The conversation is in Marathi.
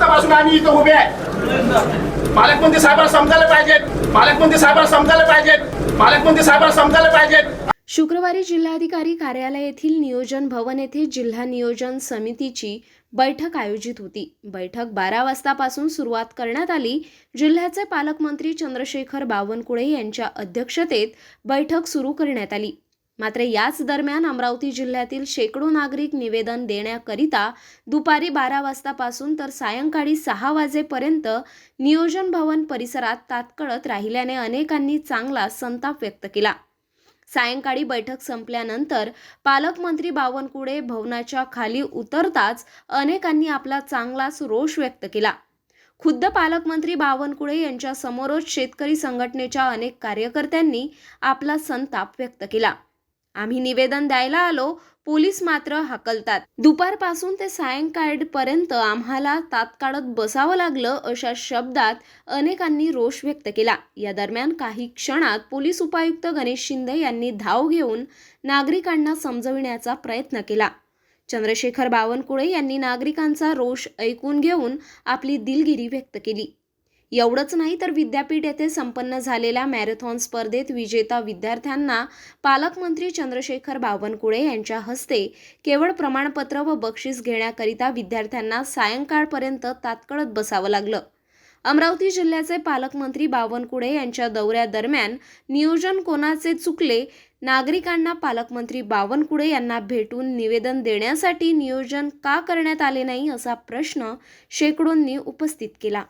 वाजतापासून आम्ही इथं उभे आहे. पालकमंत्री साहेबांना समजायला पाहिजेत पालकमंत्री साहेबांना समजायला पाहिजेत पालकमंत्री साहेबांना समजायला पाहिजेत शुक्रवारी जिल्हाधिकारी कार्यालय येथील नियोजन भवन येथे जिल्हा नियोजन समितीची बैठक आयोजित होती. बैठक बारा वाजतापासून सुरुवात करण्यात आली. जिल्ह्याचे पालकमंत्री चंद्रशेखर बावनकुळे यांच्या अध्यक्षतेत बैठक सुरू करण्यात आली. मात्र याच दरम्यान अमरावती जिल्ह्यातील शेकडो नागरिक निवेदन देण्याकरिता दुपारी बारा वाजतापासून तर सायंकाळी सहा वाजेपर्यंत नियोजन भवन परिसरात तात्कळत राहिल्याने अनेकांनी चांगला संताप व्यक्त केला. सायंकाळी बैठक संपल्यानंतर पालकमंत्री बावनकुळे भवनाच्या खाली उतरताच अनेकांनी आपला चांगलाच रोष व्यक्त केला. खुद्द पालकमंत्री बावनकुळे यांच्या समोरच शेतकरी संघटनेच्या अनेक कार्यकर्त्यांनी आपला संताप व्यक्त केला. आम्ही निवेदन द्यायला आलो पोलीस मात्र हाकलतात. दुपारपासून ते सायंकाळपर्यंत आम्हाला तात्काळत बसावं लागलं अशा शब्दात अनेकांनी रोष व्यक्त केला. या दरम्यान काही क्षणात पोलीस उपायुक्त गणेश शिंदे यांनी धाव घेऊन नागरिकांना समजविण्याचा प्रयत्न केला. चंद्रशेखर बावनकुळे यांनी नागरिकांचा रोष ऐकून घेऊन आपली दिलगिरी व्यक्त केली. एवढंच नाही तर विद्यापीठ येथे संपन्न झालेल्या मॅरेथॉन स्पर्धेत विजेता विद्यार्थ्यांना पालकमंत्री चंद्रशेखर बावनकुळे यांच्या हस्ते केवळ प्रमाणपत्र व बक्षीस घेण्याकरिता विद्यार्थ्यांना सायंकाळपर्यंत तात्कळत बसावं लागलं. अमरावती जिल्ह्याचे पालकमंत्री बावनकुळे यांच्या दौऱ्यादरम्यान नियोजन कोणाचे चुकले नागरिकांना पालकमंत्री बावनकुळे यांना भेटून निवेदन देण्यासाठी नियोजन का करण्यात आले नाही असा प्रश्न शेकडोंनी उपस्थित केला.